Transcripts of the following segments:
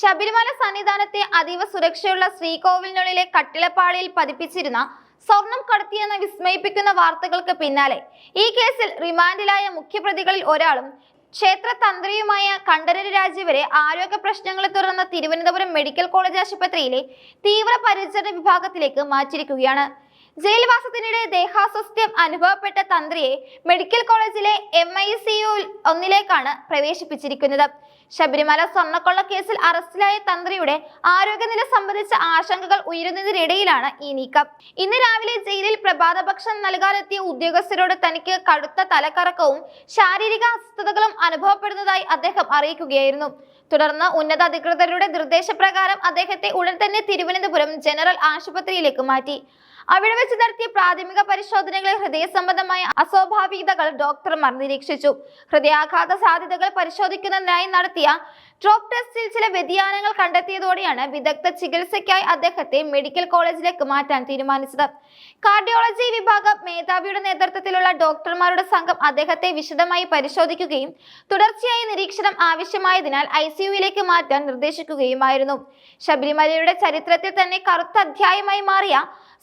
ശബരിമല സന്നിധാനത്തെ അതീവ സുരക്ഷയുള്ള ശ്രീകോവിലിനുള്ളിലെ കട്ടിളപ്പാളിയിൽ പതിപ്പിച്ചിരുന്ന സ്വർണം കടത്തിയെന്ന വിസ്മയിപ്പിക്കുന്ന വാർത്തകൾക്ക് പിന്നാലെ. ഈ കേസിൽ റിമാൻഡിലായ മുഖ്യപ്രതികളിൽ ഒരാളും ക്ഷേത്ര തന്ത്രിയുമായ കണ്ഠരര് രാജീവരെ ആരോഗ്യ പ്രശ്നങ്ങളെ തുടർന്ന് തിരുവനന്തപുരം മെഡിക്കൽ കോളേജ് ആശുപത്രിയിലെ തീവ്ര പരിചരണ വിഭാഗത്തിലേക്ക് മാറ്റിയിരിക്കുകയാണ്. ജയിൽവാസത്തിനിടെ ദേഹാസ്വസ്ഥ്യം അനുഭവപ്പെട്ട തന്ത്രിയെ മെഡിക്കൽ കോളേജിലെ എം ഐ സി യു ഒന്നിലേക്കാണ് പ്രവേശിപ്പിച്ചിരിക്കുന്നത്. ശബരിമല സ്വർണക്കൊള്ള കേസിൽ അറസ്റ്റിലായ തന്ത്രിയുടെ ആരോഗ്യനില സംബന്ധിച്ച ആശങ്കകൾ ഉയരുന്നതിനിടയിലാണ് ഈ നീക്കം. ഇന്ന് രാവിലെ ജയിലിൽ പ്രഭാത ഭക്ഷണം നൽകാനെത്തിയ ഉദ്യോഗസ്ഥരോട് തനിക്ക് കടുത്ത തലക്കറക്കവും ശാരീരിക അസ്വസ്ഥതകളും അനുഭവപ്പെടുന്നതായി അദ്ദേഹം അറിയിക്കുകയായിരുന്നു. തുടർന്ന് ഉന്നത അധികൃതരുടെ നിർദ്ദേശപ്രകാരം അദ്ദേഹത്തെ ഉടൻ തന്നെ തിരുവനന്തപുരം ജനറൽ ആശുപത്രിയിലേക്ക് മാറ്റി. അവിടെ വെച്ച് നടത്തിയ പ്രാഥമിക പരിശോധനകളിൽ ഹൃദയ സംബന്ധമായ അസ്വാഭാവികതകൾ ഡോക്ടർമാർ നിരീക്ഷിച്ചു. ഹൃദയാഘാത സാധ്യതകൾ പരിശോധിക്കുന്നതിനായി നടത്തിയ ഡ്രോപ്പ് ടെസ്റ്റിൽ ചില വ്യതിയാനങ്ങൾ കണ്ടെത്തിയതോടെയാണ് വിദഗ്ധ ചികിത്സയ്ക്കായി അദ്ദേഹത്തെ മെഡിക്കൽ കോളേജിലേക്ക് മാറ്റാൻ തീരുമാനിച്ചത്. കാർഡിയോളജി വിഭാഗം മേധാവിയുടെ നേതൃത്വത്തിലുള്ള ഡോക്ടർമാരുടെ സംഘം അദ്ദേഹത്തെ വിശദമായി പരിശോധിക്കുകയും തുടർച്ചയായി നിരീക്ഷണം ആവശ്യമായതിനാൽ ഐ സിയുവിലേക്ക് മാറ്റാൻ നിർദ്ദേശിക്കുകയുമായിരുന്നു. ശബരിമലയുടെ ചരിത്രത്തിൽ തന്നെ കറുത്ത അധ്യായമായി മാറിയ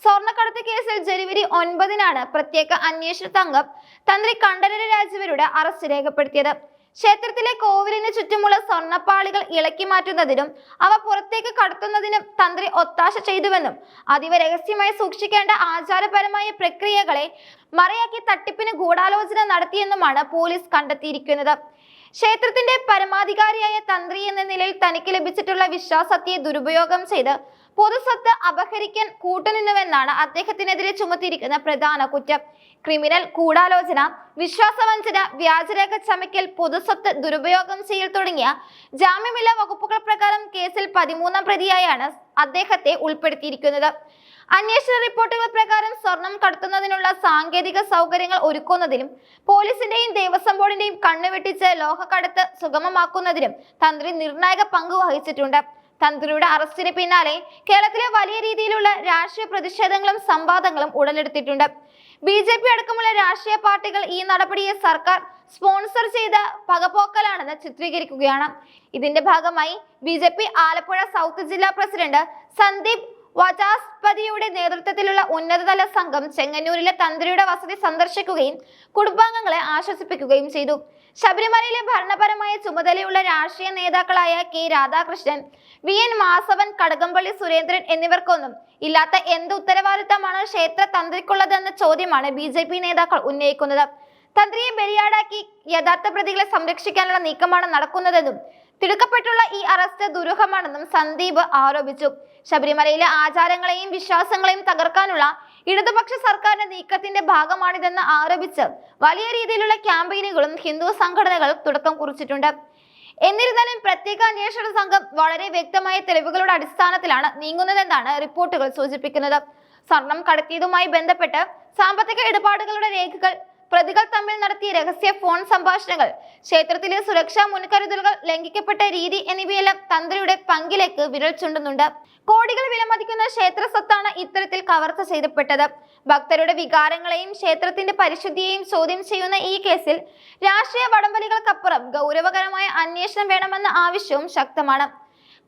സ്വർണക്കടത്ത് കേസിൽ ജനുവരി ഒൻപതിനാണ് പ്രത്യേക അന്വേഷണ സംഘം തന്ത്രി കണ്ഠരര് രാജുവരുടെ അറസ്റ്റ് രേഖപ്പെടുത്തിയത്. ക്ഷേത്രത്തിലെ കോവിലിന് ചുറ്റുമുള്ള സ്വർണപ്പാളികൾ ഇളക്കി മാറ്റുന്നതിനും അവ പുറത്തേക്ക് കടത്തുന്നതിനും തന്ത്രി ഒത്താശ ചെയ്തുവെന്നും അതീവ രഹസ്യമായി സൂക്ഷിക്കേണ്ട ആചാരപരമായ പ്രക്രിയകളെ മറയാക്കി തട്ടിപ്പിന് ഗൂഢാലോചന നടത്തിയെന്നുമാണ് പോലീസ് കണ്ടെത്തിയിരിക്കുന്നത്. ക്ഷേത്രത്തിന്റെ പരമാധികാരിയായ തന്ത്രി എന്ന നിലയിൽ തനിക്ക് ലഭിച്ചിട്ടുള്ള വിശ്വാസത്തെ ദുരുപയോഗം ചെയ്ത് പൊതുസ്വത്ത് അപഹരിക്കാൻ കൂട്ടുനിന്നുവെന്നാണ് അദ്ദേഹത്തിനെതിരെ ചുമത്തിയിരിക്കുന്ന പ്രധാന കുറ്റം. ക്രിമിനൽ കൂടാലോചന വിശ്വാസവഞ്ചന വ്യാജരേഖ ചമയ്ക്കൽ പൊതുസ്വത്ത് ദുരുപയോഗം ചെയ്യൽ തുടങ്ങിയ ജാമ്യമില്ല വകുപ്പുകൾ പ്രകാരം കേസിൽ പതിമൂന്നാം പ്രതിയായാണ് അദ്ദേഹത്തെ ഉൾപ്പെടുത്തിയിരിക്കുന്നത്. അന്വേഷണ റിപ്പോർട്ടുകൾ പ്രകാരം സ്വർണം കടത്തുന്നതിനുള്ള സാങ്കേതിക സൗകര്യങ്ങൾ ഒരുക്കുന്നതിലും പോലീസിന്റെയും ദേവസ്വം ബോർഡിന്റെയും കണ്ണുവെട്ടിച്ച് ലോഹക്കടത്ത് സുഗമമാക്കുന്നതിലും തന്ത്രി നിർണായക പങ്ക് വഹിച്ചിട്ടുണ്ട്. തന്ത്രിയുടെ അറസ്റ്റിന് പിന്നാലെ കേരളത്തിലെ വലിയ രീതിയിലുള്ള രാഷ്ട്രീയ പ്രതിഷേധങ്ങളും സംവാദങ്ങളും ഉടലെടുത്തിട്ടുണ്ട്. ബി ജെ പി അടക്കമുള്ള രാഷ്ട്രീയ പാർട്ടികൾ ഈ നടപടിയെ സർക്കാർ സ്പോൺസർ ചെയ്ത പകപോക്കലാണെന്ന് ചിത്രീകരിക്കുകയാണ്. ഇതിന്റെ ഭാഗമായി ബി ആലപ്പുഴ സൗത്ത് ജില്ലാ പ്രസിഡന്റ് സന്ദീപ് വചാസ്പതിയുടെ നേതൃത്വത്തിലുള്ള ഉന്നതതല സംഘം ചെങ്ങന്നൂരിലെ തന്ത്രിയുടെ വസതി സന്ദർശിക്കുകയും കുടുംബാംഗങ്ങളെ ആശ്വസിപ്പിക്കുകയും ചെയ്തു. ശബരിമലയിലെ ഭരണപരമായ ചുമതലയുള്ള രാഷ്ട്രീയ നേതാക്കളായ K. Radhakrishnan V. N. Vasavan Kadakampally Surendran എന്നിവർക്കൊന്നും ഇല്ലാത്ത എന്ത് ഉത്തരവാദിത്തമാണ് ക്ഷേത്ര തന്ത്രിക്കുള്ളതെന്ന ചോദ്യമാണ് ബി ജെ പി നേതാക്കൾ ഉന്നയിക്കുന്നത്. തന്ത്രിയെ ബലിയാടാക്കി യഥാർത്ഥ പ്രതികളെ സംരക്ഷിക്കാനുള്ള നീക്കമാണ് നടക്കുന്നതെന്നും തിടുക്കപ്പെട്ടുള്ള ഈ അറസ്റ്റ് ദുരൂഹമാണെന്നും സന്ദീപ് ആരോപിച്ചു. ശബരിമലയിലെ ആചാരങ്ങളെയും വിശ്വാസങ്ങളെയും തകർക്കാനുള്ള ഇടതുപക്ഷ സർക്കാരിന്റെ നീക്കത്തിന്റെ ഭാഗമാണിതെന്ന് ആരോപിച്ച് വലിയ രീതിയിലുള്ള ക്യാമ്പയിനുകളും ഹിന്ദു സംഘടനകൾ തുടക്കം കുറിച്ചിട്ടുണ്ട്. എന്നിരുന്നാലും പ്രത്യേക അന്വേഷണ സംഘം വളരെ വ്യക്തമായ തെളിവുകളുടെ അടിസ്ഥാനത്തിലാണ് നീങ്ങുന്നതെന്നാണ് റിപ്പോർട്ടുകൾ സൂചിപ്പിക്കുന്നത്. സ്വർണം കടത്തിയതുമായി ബന്ധപ്പെട്ട് സാമ്പത്തിക ഇടപാടുകളുടെ രേഖകൾ പ്രതികൾ തമ്മിൽ നടത്തിയ രഹസ്യ ഫോൺ സംഭാഷണങ്ങൾ ക്ഷേത്രത്തിലെ സുരക്ഷാ മുൻകരുതലുകൾ ലംഘിക്കപ്പെട്ട രീതി എന്നിവയെല്ലാം തന്ത്രിയുടെ പങ്കിലേക്ക് വിരൽ ചൂണ്ടുന്നുണ്ട്. കോടികൾ വിലമതിക്കുന്ന ക്ഷേത്ര സ്വത്താണ് ഇത്തരത്തിൽ കവർച്ച ചെയ്തപ്പെട്ടത്. ഭക്തരുടെ വികാരങ്ങളെയും ക്ഷേത്രത്തിന്റെ പരിശുദ്ധിയെയും ചോദ്യം ചെയ്യുന്ന ഈ കേസിൽ രാഷ്ട്രീയ വടംവലികൾക്കപ്പുറം ഗൗരവകരമായ അന്വേഷണം വേണമെന്ന ആവശ്യവും ശക്തമാണ്.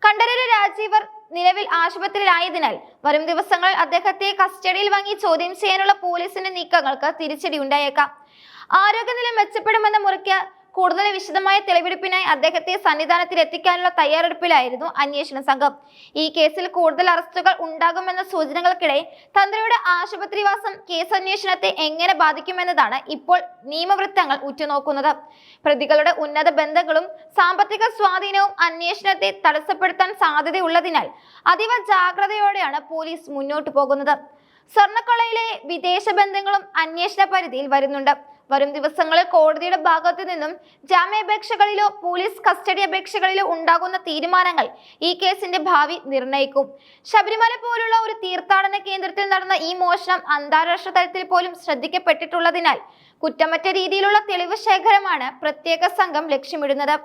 കണ്ഠരര് രാജീവർ നിലവിൽ ആശുപത്രിയിലായതിനാൽ വരും ദിവസങ്ങളിൽ അദ്ദേഹത്തെ കസ്റ്റഡിയിൽ വാങ്ങി ചോദ്യം ചെയ്യാനുള്ള പോലീസിന്റെ നീക്കങ്ങൾക്ക് തിരിച്ചടി ഉണ്ടായേക്കാം ആരോഗ്യനില മെച്ചപ്പെടുമെന്ന മുറയ്ക്ക് കൂടുതൽ വിശദമായ തെളിവെടുപ്പിനായി അദ്ദേഹത്തെ സന്നിധാനത്തിൽ എത്തിക്കാനുള്ള തയ്യാറെടുപ്പിലായിരുന്നു അന്വേഷണ സംഘം. ഈ കേസിൽ കൂടുതൽ അറസ്റ്റുകൾ ഉണ്ടാകുമെന്ന സൂചനകൾക്കിടെ തന്ത്രിയുടെ ആശുപത്രിവാസം കേസ് അന്വേഷണത്തെ എങ്ങനെ ബാധിക്കുമെന്നതാണ് ഇപ്പോൾ നിയമവൃത്തങ്ങൾ ഉറ്റുനോക്കുന്നത്. പ്രതികളുടെ ഉന്നത ബന്ധങ്ങളും സാമ്പത്തിക സ്വാധീനവും അന്വേഷണത്തെ തടസ്സപ്പെടുത്താൻ സാധ്യതയുള്ളതിനാൽ അതീവ ജാഗ്രതയോടെയാണ് പോലീസ് മുന്നോട്ടു പോകുന്നത്. സ്വർണക്കൊളയിലെ വിദേശ ബന്ധങ്ങളും അന്വേഷണ പരിധിയിൽ വരുന്നുണ്ട്. വരും ദിവസങ്ങളിൽ കോടതിയുടെ ഭാഗത്തു നിന്നും ജാമ്യാപേക്ഷകളിലോ പോലീസ് കസ്റ്റഡി അപേക്ഷകളിലോ ഉണ്ടാകുന്ന തീരുമാനങ്ങൾ ഈ കേസിന്റെ ഭാവി നിർണയിക്കും ശബരിമല പോലുള്ള ഒരു തീർത്ഥാടന കേന്ദ്രത്തിൽ നടന്ന ഈ മോഷണം അന്താരാഷ്ട്ര തലത്തിൽ പോലും ശ്രദ്ധിക്കപ്പെട്ടിട്ടുള്ളതിനാൽ കുറ്റമറ്റ രീതിയിലുള്ള തെളിവ് ശേഖരമാണ് പ്രത്യേക സംഘം ലക്ഷ്യമിടുന്നത്.